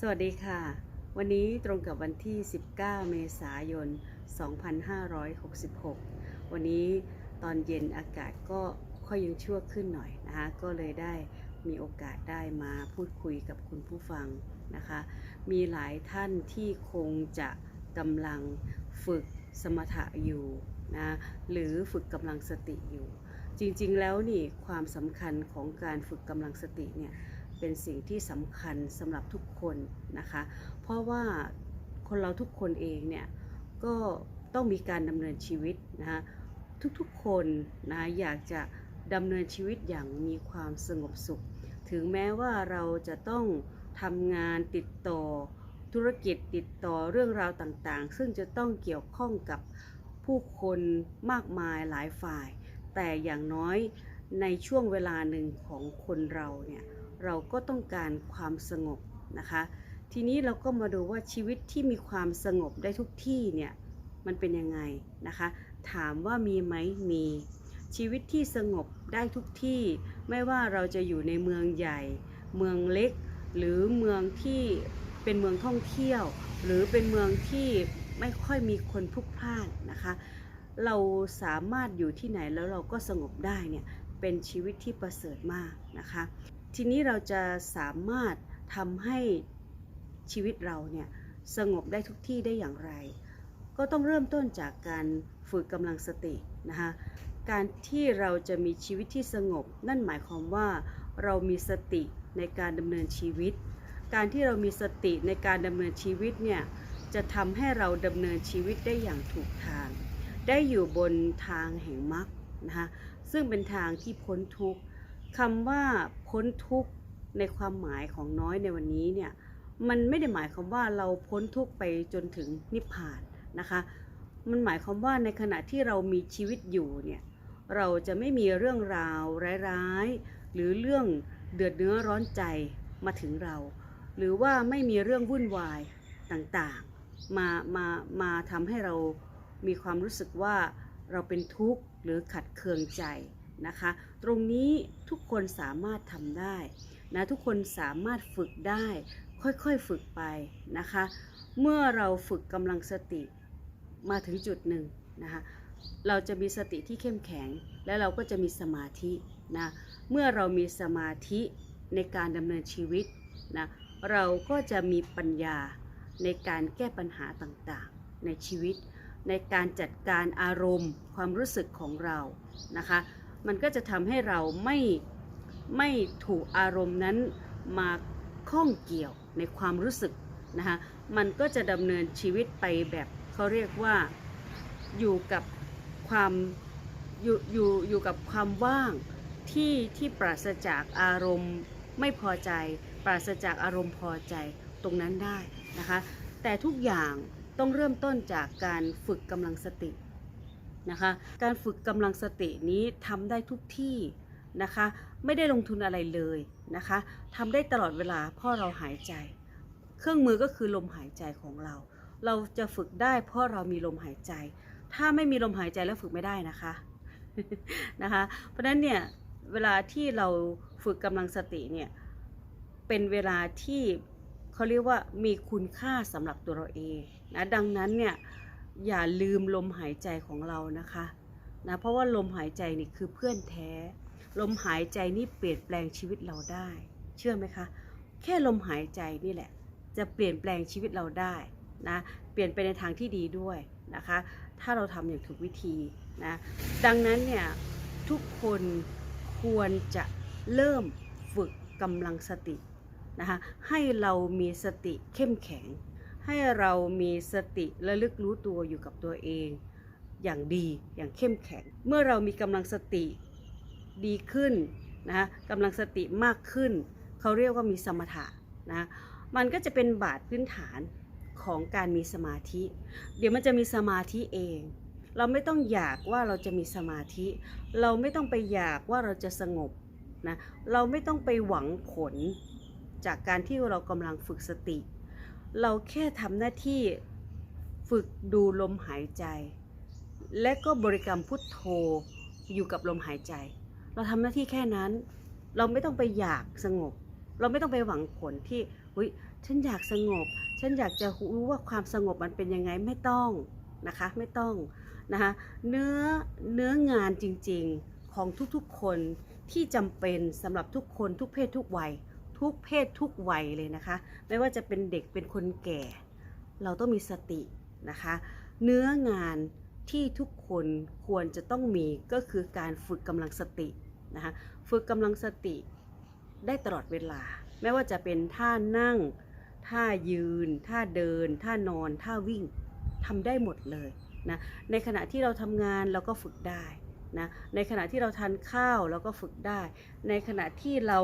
สวัสดีค่ะ วันนี้ตรงกับวันที่ 19 เมษายน 2566 วันนี้ตอนเย็นอากาศก็ค่อยยังชั่วขึ้นหน่อยนะคะก็เลยได้มีโอกาสได้มาพูดคุยกับคุณผู้ฟังนะคะ มีหลายท่านที่คงจะกำลังฝึกสมถะอยู่นะหรือฝึกกำลังสติอยู่ จริงๆแล้วนี่ความสำคัญของการฝึกกำลังสติเนี่ย เป็นสิ่งที่สำคัญสำหรับทุกคนนะคะ เพราะว่าคนเราทุกคนเองเนี่ยก็ต้องมีการดำเนินชีวิตนะคะทุกๆคนนะอยากจะดำเนินชีวิตอย่างมีความสงบสุข ถึงแม้ว่าเราจะต้องทำงานติดต่อธุรกิจติดต่อเรื่องราวต่างๆ ซึ่งจะต้องเกี่ยวข้องกับผู้คนมากมายหลายฝ่าย แต่อย่างน้อยในช่วงเวลาหนึ่งของคนเราเนี่ย เราก็ต้องการความสงบนะคะ ทีนี้เราก็มาดูว่าชีวิตที่มีความสงบได้ทุกที่เนี่ยมันเป็นยังไงนะคะ ถามว่ามีไหมมี ชีวิตที่สงบได้ทุกที่ ไม่ว่าเราจะอยู่ในเมืองใหญ่ เมืองเล็ก หรือเมืองที่เป็นเมืองท่องเที่ยว หรือเป็นเมืองที่ไม่ค่อยมีคนพลุกพล่านนะคะ เราสามารถอยู่ที่ไหนแล้วเราก็สงบได้เนี่ยเป็นชีวิตที่ประเสริฐมากนะคะ ทีนี้เราจะสามารถทำให้ชีวิตเราเนี่ยสงบได้ทุกที่ได้อย่างไร ก็ต้องเริ่มต้นจากการฝึกกำลังสตินะคะการที่เราจะมีชีวิตที่สงบ นั่นหมายความว่าเรามีสติในการดำเนินชีวิต การที่เรามีสติในการดำเนินชีวิตเนี่ยจะทำให้เราดำเนินชีวิตได้อย่างถูกทาง ได้อยู่บนทางแห่งมรรคนะคะซึ่งเป็นทางที่พ้นทุกข์ คำว่าพ้นทุกข์ในความหมายของน้อยในวันนี้เนี่ยมันไม่ได้หมายความว่าเราพ้นทุกข์ไปจนถึงนิพพานนะคะ มันหมายความว่าในขณะที่เรามีชีวิตอยู่เนี่ยเราจะไม่มีเรื่องราวร้ายๆ หรือเรื่องเดือดเนื้อร้อนใจมาถึงเรา หรือว่าไม่มีเรื่องวุ่นวายต่างๆ มามามาทำให้เรามีความรู้สึกว่าเราเป็นทุกข์หรือขัดเคืองใจ นะคะ ตรงนี้ทุกคนสามารถทำได้นะทุกคนสามารถฝึกได้ค่อยๆฝึกไปนะคะ เมื่อเราฝึกกำลังสติมาถึงจุดหนึ่งนะคะเราจะมีสติที่เข้มแข็ง และเราก็จะมีสมาธินะเมื่อเรามีสมาธิในการดำเนินชีวิตนะเราก็จะมีปัญญาในการแก้ปัญหาต่างๆ ในชีวิต ในการจัดการอารมณ์ ความรู้สึกของเรานะคะ มันก็จะทำให้เราไม่ไม่ถูกอารมณ์นั้นมาข้องเกี่ยวในความรู้สึกนะคะมันก็จะดำเนินชีวิตไปแบบเขาเรียกว่าอยู่กับความอยู่อยู่อยู่กับความว่างที่ที่ปราศจากอารมณ์ไม่พอใจ ปราศจากอารมณ์พอใจตรงนั้นได้นะคะ แต่ทุกอย่างต้องเริ่มต้นจากการฝึกกำลังสติ นะคะ การฝึกกำลังสตินี้ทำได้ทุกที่นะคะ ไม่ได้ลงทุนอะไรเลยนะคะทำได้ตลอดเวลาเพราะเราหายใจ เครื่องมือก็คือลมหายใจของเรา เราจะฝึกได้เพราะเรามีลมหายใจ ถ้าไม่มีลมหายใจแล้วฝึกไม่ได้นะคะนะคะ เพราะฉะนั้นเนี่ยเวลาที่เราฝึกกำลังสติเนี่ยเป็นเวลาที่เขาเรียกว่ามีคุณค่าสำหรับตัวเราเองนะดังนั้นเนี่ย อย่าลืมลมหายใจของเรานะคะนะเพราะว่าลมหายใจนี่คือเพื่อนแท้ ลมหายใจนี่เปลี่ยนแปลงชีวิตเราได้ เชื่อไหมคะ แค่ลมหายใจนี่แหละ จะเปลี่ยนแปลงชีวิตเราได้นะเปลี่ยนไปในทางที่ดีด้วยนะคะ ถ้าเราทำอย่างถูกวิธีนะดังนั้นเนี่ยทุกคนควรจะเริ่มฝึกกำลังสตินะคะให้เรามีสติเข้มแข็ง ให้เรามีสติระลึกรู้ตัวอยู่กับตัวเอง อย่างดีอย่างเข้มแข็ง เมื่อเรามีกำลังสติดีขึ้นนะกำลังสติมากขึ้น เขาเรียกว่ามีสมถะนะมันก็จะเป็นบาทพื้นฐานของการมีสมาธิ เดี๋ยวมันจะมีสมาธิเอง เราไม่ต้องอยากว่าเราจะมีสมาธิ เราไม่ต้องไปอยากว่าเราจะสงบนะเราไม่ต้องไปหวังผลจากการที่เรากำลังฝึกสติ เราแค่ทำหน้าที่ฝึกดูลมหายใจ และก็บริกรรมพุทโธอยู่กับลมหายใจ เราทำหน้าที่แค่นั้น เราไม่ต้องไปอยากสงบ เราไม่ต้องไปหวังผลที่เฮ้ยฉันอยากสงบ ฉันอยากจะรู้ว่าความสงบมันเป็นยังไงไม่ต้องนะคะไม่ต้องนะคะเนื้อเนื้องานจริงๆของทุกๆคนที่จำเป็นสำหรับทุกคนทุกเพศทุกวัย ทุกเพศทุกวัยเลยนะคะ ไม่ว่าจะเป็นเด็กเป็นคนแก่ เราต้องมีสตินะคะ เนื้องานที่ทุกคนควรจะต้องมีก็คือการฝึกกำลังสตินะคะฝึกกำลังสติได้ตลอดเวลา ไม่ว่าจะเป็นท่านั่ง ท่ายืน ท่าเดิน ท่านอน ท่าวิ่งทำได้หมดเลยนะในขณะที่เราทำงานเราก็ฝึกได้นะในขณะที่เราทานข้าวเราก็ฝึกได้ ในขณะที่เรา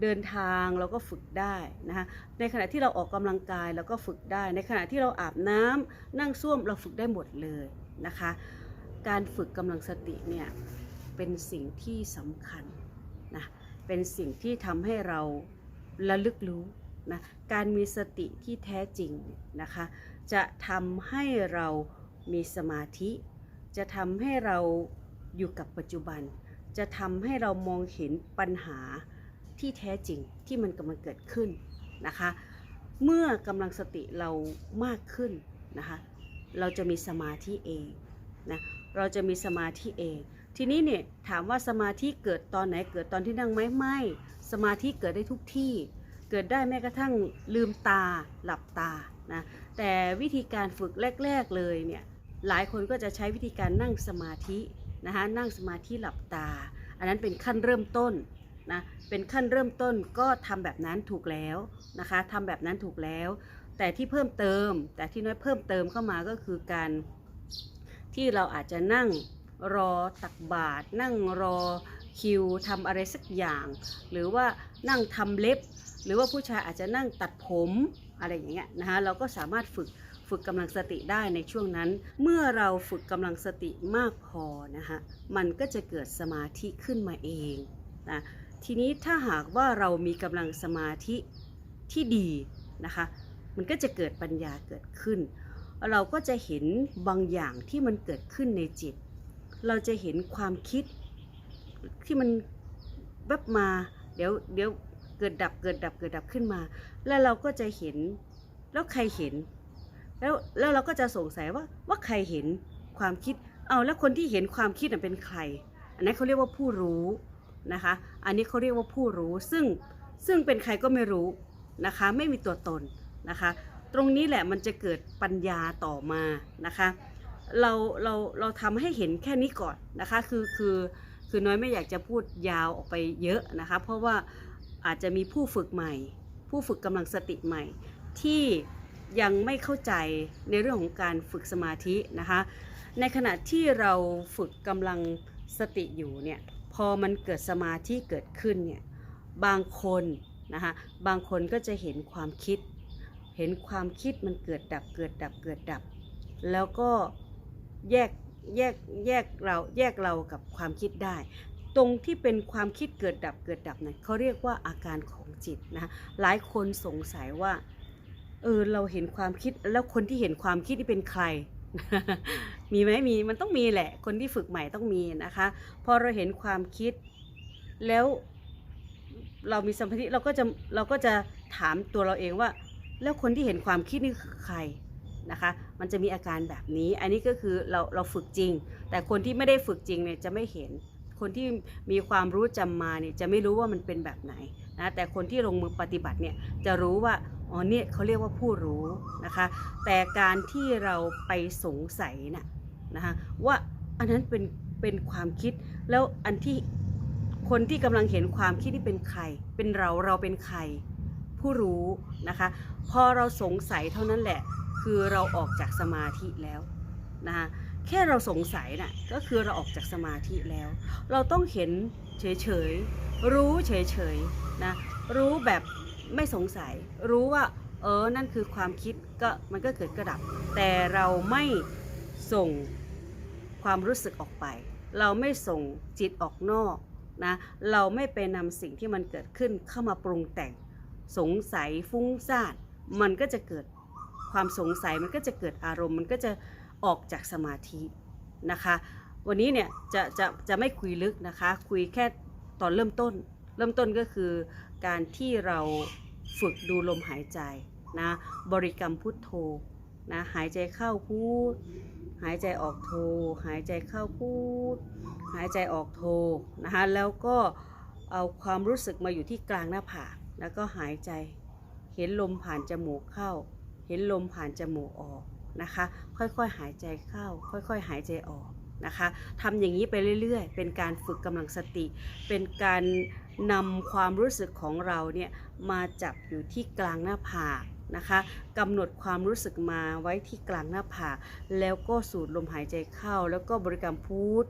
เดินทางเราก็ฝึกได้นะคะในขณะที่เราออกกำลังกายเราก็ฝึกได้ ในขณะที่เราอาบน้ำนั่งส้วมเราฝึกได้หมดเลยนะคะ การฝึกกำลังสติเนี่ยเป็นสิ่งที่สำคัญนะเป็นสิ่งที่ทำให้เราระลึกรู้นะการมีสติที่แท้จริงนะคะ จะทำให้เรามีสมาธิ จะทำให้เราอยู่กับปัจจุบัน จะทำให้เรามองเห็นปัญหา ที่แท้จริงที่มันกำลังเกิดขึ้นนะคะ เมื่อกำลังสติเรามากขึ้นนะคะ เราจะมีสมาธิเองนะเราจะมีสมาธิเอง ทีนี้เนี่ยถามว่าสมาธิเกิดตอนไหนเกิดตอนที่นั่งไหมไม่ สมาธิเกิดได้ทุกที่ เกิดได้แม้กระทั่งลืมตาหลับตานะแต่วิธีการฝึกแรก ๆเลยเนี่ยหลายคนก็จะใช้วิธีการนั่งสมาธินะคะนั่งสมาธิหลับตา อันนั้นเป็นขั้นเริ่มต้น นะเป็นขั้นเริ่มต้นก็ทำแบบนั้นถูกแล้วนะคะทำแบบนั้นถูกแล้ว แต่ที่เพิ่มเติม แต่ที่น้อยเพิ่มเติมเข้ามาก็คือการที่เราอาจจะนั่งรอตักบาตรนั่งรอคิวทำอะไรสักอย่าง หรือว่านั่งทำเล็บ หรือว่าผู้ชายอาจจะนั่งตัดผมอะไรอย่างเงี้ยนะคะเราก็สามารถฝึกฝึกกำลังสติได้ในช่วงนั้น เมื่อเราฝึกกำลังสติมากพอนะคะมันก็จะเกิดสมาธิขึ้นมาเองนะ ทีนี้ถ้าหากว่าเรามีกำลังสมาธิที่ดีนะคะ มันก็จะเกิดปัญญาเกิดขึ้น เราก็จะเห็นบางอย่างที่มันเกิดขึ้นในจิต เราจะเห็นความคิดที่มันแวบมา เดี๋ยวเดี๋ยวเกิดดับเกิดดับเกิดดับขึ้นมา แล้วเราก็จะเห็นแล้วใครเห็น แล้วแล้วเราก็จะสงสัยว่าว่าใครเห็นความคิด เอาแล้วคนที่เห็นความคิดน่ะเป็นใคร อันนั้นเขาเรียกว่าผู้รู้ นะคะ อันนี้เขาเรียกว่าผู้รู้ซึ่งซึ่งเป็นใครก็ไม่รู้นะคะ ไม่มีตัวตนนะคะ ตรงนี้แหละมันจะเกิดปัญญาต่อมานะคะ เราเราเราทำให้เห็นแค่นี้ก่อนนะคะ คือคือคือน้อยไม่อยากจะพูดยาวออกไปเยอะนะคะ เพราะว่าอาจจะมีผู้ฝึกใหม่ ผู้ฝึกกำลังสติใหม่ ที่ยังไม่เข้าใจในเรื่องของการฝึกสมาธินะคะ ในขณะที่เราฝึกกำลังสติอยู่เนี่ย พอมันเกิดสมาธิเกิดขึ้นเนี่ยบางคนนะคะบางคนก็จะเห็นความคิด เห็นความคิดมันเกิดดับเกิดดับเกิดดับ แล้วก็แยกแยกแยกเราแยกเรากับความคิดได้ ตรงที่เป็นความคิดเกิดดับเกิดดับเนี่ยเขาเรียกว่าอาการของจิตนะคะหลายคนสงสัยว่าเออเราเห็นความคิดแล้วคนที่เห็นความคิดนี่เป็นใคร มีไหมมีมันต้องมีแหละ คนที่ฝึกใหม่ต้องมีนะคะ พอเราเห็นความคิดแล้วเรามีสัมาธิเราก็จะเราก็จะถามตัวเราเองว่า แล้วคนที่เห็นความคิดนี่คือใครนะคะ มันจะมีอาการแบบนี้ อันนี้ก็คือเราเราฝึกจริง แต่คนที่ไม่ได้ฝึกจริงเนี่ยจะไม่เห็น คนที่มีความรู้จำมาเนี่ยจะไม่รู้ว่ามันเป็นแบบไหนนะแต่คนที่ลงมือปฏิบัติเนี่ยจะรู้ว่า อ๋อเนี่ยเขาเรียกว่าผู้รู้นะคะ แต่การที่เราไปสงสัยน่ะนะคะว่าอันนั้นเป็นเป็นความคิดแล้วอันที่คนที่กำลังเห็นความคิดนี่เป็นใคร เป็นเราเราเป็นใคร ผู้รู้นะคะ พอเราสงสัยเท่านั้นแหละ คือเราออกจากสมาธิแล้วนะคะแค่เราสงสัยน่ะก็คือเราออกจากสมาธิแล้ว เราต้องเห็นเฉยๆรู้เฉยๆนะรู้แบบ ไม่สงสัย รู้ว่า เออ นั่นคือความคิดก็มันก็เกิดกระดับ แต่เราไม่ส่งความรู้สึกออกไป เราไม่ส่งจิตออกนอกนะเราไม่ไปนำสิ่งที่มันเกิดขึ้นเข้ามาปรุงแต่ง สงสัยฟุ้งซ่านมันก็จะเกิดความสงสัยมันก็จะเกิดอารมณ์ มันก็จะออกจากสมาธินะคะ วันนี้เนี่ยจะจะจะไม่คุยลึกนะคะ คุยแค่ตอนเริ่มต้น เริ่มต้นก็คือการที่เรา ฝึกดูลมหายใจนะบริกรรมพุทโธนะหายใจเข้าพูด หายใจออกโท หายใจเข้าพูด หายใจออกโทนะคะแล้วก็เอาความรู้สึกมาอยู่ที่กลางหน้าผากแล้วก็หายใจเห็นลมผ่านจมูกเข้า เห็นลมผ่านจมูกออกนะคะ ค่อยๆหายใจเข้า ค่อยๆหายใจออก นะคะทำอย่างนี้ไปเรื่อยๆ เป็นการฝึกกำลังสติ เป็นการนำความรู้สึกของเราเนี่ยมาจับอยู่ที่กลางหน้าผากนะคะกำหนดความรู้สึกมาไว้ที่กลางหน้าผากแล้วก็สูดลมหายใจเข้า แล้วก็บริกรรมพูด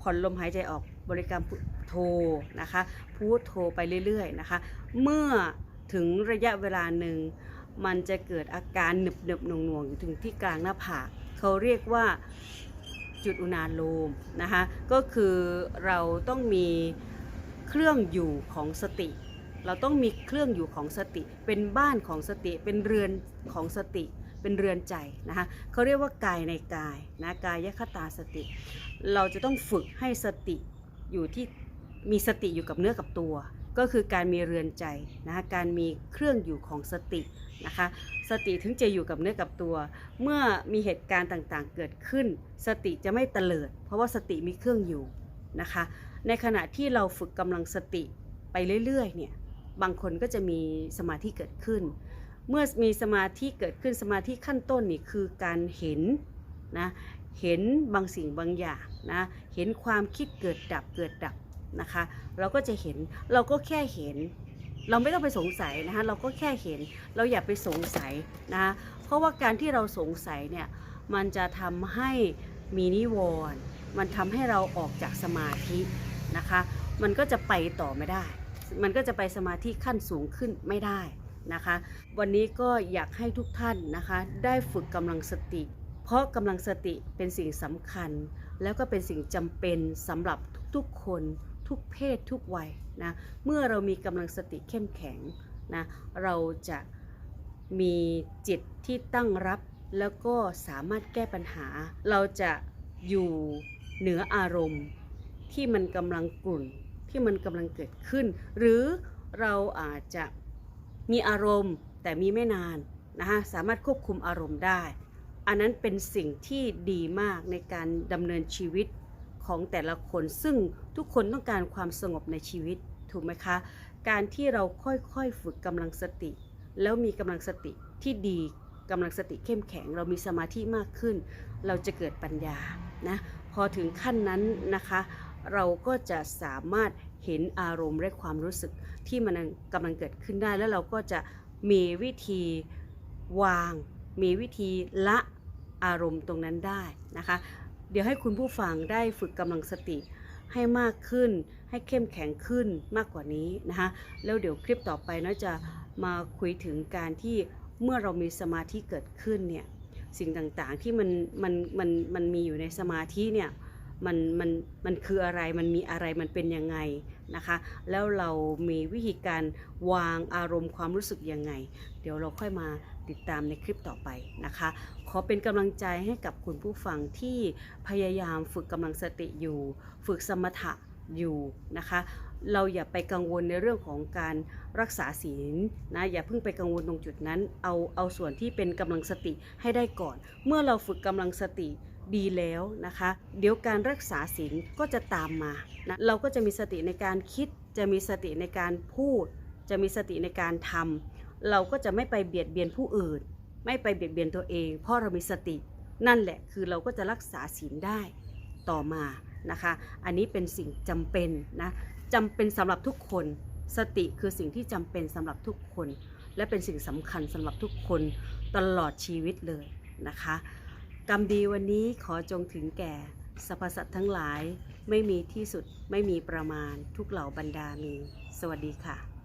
ผ่อนลมหายใจออกบริกรรมพุทโทนะคะพูดโทไปเรื่อยๆนะคะเมื่อถึงระยะเวลาหนึ่งมันจะเกิดอาการหนึบหนึบหน่วงหน่วงๆอยู่ถึงที่กลางหน้าผากเขาเรียกว่า จุดอุณาโลมนะคะก็คือเราต้องมีเครื่องอยู่ของสติ เราต้องมีเครื่องอยู่ของสติ เป็นบ้านของสติ เป็นเรือนของสติ เป็นเรือนใจนะคะเขาเรียกว่ากายในกายนะกายยคตาสติ เราจะต้องฝึกให้สติอยู่ที่มีสติอยู่กับเนื้อกับตัว ก็คือการมีเรือนใจนะคะการมีเครื่องอยู่ของสติ นะคะ สติถึงจะอยู่กับเนื้อกับตัว เมื่อมีเหตุการณ์ต่างๆ เกิดขึ้น สติจะไม่เตลิด เพราะว่าสติมีเครื่องอยู่นะคะ ในขณะที่เราฝึกกำลังสติไปเรื่อยๆเนี่ยบางคนก็จะมีสมาธิเกิดขึ้น เมื่อมีสมาธิเกิดขึ้นสมาธิขั้นต้นนี่คือการเห็นนะเห็นบางสิ่งบางอย่างนะเห็นความคิดเกิดดับเกิดดับนะคะ เราก็จะเห็นเราก็แค่เห็น เราไม่ต้องไปสงสัยนะคะเราก็แค่เห็นเราอย่าไปสงสัยนะคะเพราะว่าการที่เราสงสัยเนี่ยมันจะทำให้มีนิวรณ์มันทำให้เราออกจากสมาธินะคะ มันก็จะไปต่อไม่ได้ มันก็จะไปสมาธิขั้นสูงขึ้นไม่ได้นะคะ วันนี้ก็อยากให้ทุกท่านนะคะ ได้ฝึกกำลังสติ เพราะกำลังสติเป็นสิ่งสำคัญ แล้วก็เป็นสิ่งจำเป็นสำหรับทุกๆคน ทุกเพศทุกวัยนะเมื่อเรามีกำลังสติเข้มแข็งนะเราจะมีจิตที่ตั้งรับแล้วก็สามารถแก้ปัญหา เราจะอยู่เหนืออารมณ์ที่มันกำลังกลุ่นที่มันกำลังเกิดขึ้น หรือเราอาจจะมีอารมณ์แต่มีไม่นานนะคะสามารถควบคุมอารมณ์ได้ อันนั้นเป็นสิ่งที่ดีมากในการดำเนินชีวิตของแต่ละคนซึ่ง ทุกคนต้องการความสงบในชีวิตถูกไหมคะ การที่เราค่อยๆฝึกกำลังสติ แล้วมีกำลังสติที่ดีกำลังสติเข้มแข็ง เรามีสมาธิมากขึ้น เราจะเกิดปัญญานะพอถึงขั้นนั้นนะคะ เราก็จะสามารถเห็นอารมณ์และความรู้สึกที่มันกำลังเกิดขึ้นได้ แล้วเราก็จะมีวิธีวาง มีวิธีละอารมณ์ตรงนั้นได้นะคะ เดี๋ยวให้คุณผู้ฟังได้ฝึกกำลังสติ ให้มากขึ้น ให้เข้มแข็งขึ้นมากกว่านี้นะคะแล้วเดี๋ยวคลิปต่อไปเนาจะมาคุยถึงการที่เมื่อเรามีสมาธิเกิดขึ้นเนี่ยสิ่งต่างๆที่มันมันมันมันมีอยู่ในสมาธิเนี่ยมันมันมันคืออะไรมันมีอะไรมันเป็นยังไงนะคะ แล้วเรามีวิธีการวางอารมณ์ความรู้สึกยังไง เดี๋ยวเราค่อยมา ติดตามในคลิปต่อไปนะคะ ขอเป็นกำลังใจให้กับคุณผู้ฟังที่พยายามฝึกกำลังสติอยู่ ฝึกสมถะอยู่นะคะ เราอย่าไปกังวลในเรื่องของการรักษาศีลนะอย่าเพิ่งไปกังวลตรงจุดนั้น เอาเอาส่วนที่เป็นกำลังสติให้ได้ก่อน เมื่อเราฝึกกำลังสติดีแล้วนะคะ เดี๋ยวการรักษาศีลก็จะตามมานะเราก็จะมีสติในการคิด จะมีสติในการพูด จะมีสติในการทำ เราก็จะไม่ไปเบียดเบียนผู้อื่น ไม่ไปเบียดเบียนตัวเอง เพราะเรามีสติ นั่นแหละคือเราก็จะรักษาศีลได้ต่อมานะคะ อันนี้เป็นสิ่งจำเป็นนะจำเป็นสำหรับทุกคน สติคือสิ่งที่จำเป็นสำหรับทุกคน และเป็นสิ่งสำคัญสำหรับทุกคนตลอดชีวิตเลยนะคะ กรรมดีวันนี้ขอจงถึงแก่สรรพสัตว์ทั้งหลายไม่มีที่สุดไม่มีประมาณทุกเหล่าบรรดามี สวัสดีค่ะ